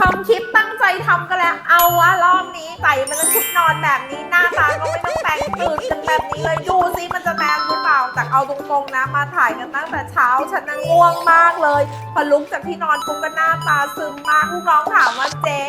ทำคลิปตั้งใจทำกันแล้ว เอาวะรอบนี้ใส่มาเป็นชุดนอนแบบนี้ หน้าตาก็ไม่ต้องแต่งตื่นกันแบบนี้เลยดู อเปล่าแต่เอาตรงๆนะมาถ่ายกันตั้งแต่เช้าฉันน่ะง่วงมากเลยพอลุกจากที่นอนปุ๊บก็หน้าตาซึมมากลูกน้องถามว่าเจ๊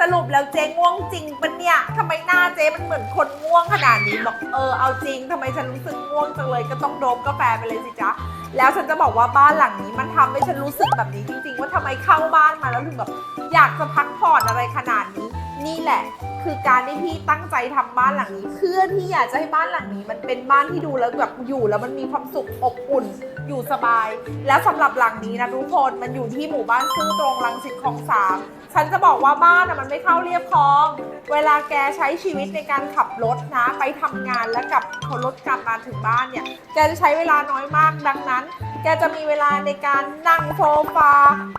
สรุปแล้วเจ๊ง่วงจริงปะเนี่ยทำไมหน้าเจ๊มันเหมือนคนง่วงขนาดนี้บอกเออเอาจริงทำไมฉันรู้สึกง่วงจังเลยก็ต้องโดมกาแฟไปเลยสิจ๊ะแล้วฉันจะบอกว่าบ้านหลังนี้มันทำให้ฉันรู้สึกแบบนี้จริง ๆ ว่าทำไมเข้าบ้านมาแล้วถึงแบบอยากจะพักผ่อนอะไรขนาดนี้ นี่แหละคือการที่พี่ตั้งใจทำบ้านหลังนี้เพื่อที่อยากจะให้บ้านหลังนี้ มันเป็นบ้านที่ดูแล้วแบบอยู่แล้วมันมีความสุขอบอุ่นอยู่สบาย แล้วสำหรับหลังนี้นะทุกคนมันอยู่ที่หมู่บ้านซื่อตรงรังสิตคลองสามฉันจะบอกว่าบ้านอะมันไม่เข้าเรียบคลอง เวลาแกใช้ชีวิตในการขับรถนะ ไปทำงานแล้วกลับรถกลับมาถึงบ้านเนี่ย แกจะใช้เวลาน้อยมากดังนั้น แกจะมีเวลาในการนั่งโซฟา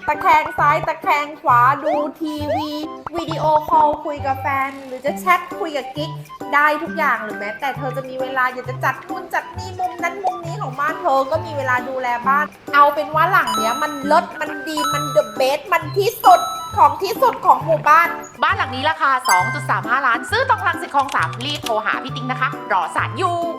ตะแคงซ้ายตะแคงขวาดูทีวีวิดีโอคอลคุยกับแฟนหรือจะแชทคุยกับกิ๊กได้ทุกอย่างหรือแม้แต่เธอจะมีเวลาอยากจะจัดนู่นจัดนี่มุมนั้นมุมนี้ของบ้านเธอก็มีเวลาดูแลบ้าน เอาเป็นว่าหลังเนี้ยมันเลิศมันดีมันเดอะเบสมันที่สุดของที่สุดของหมู่บ้าน บ้านหลังนี้ราคา 2.35 ล้าน ซื้อตรงรังสิตคลอง3รีบโทรหาพี่ติ๊งนะคะ รอสารอยู่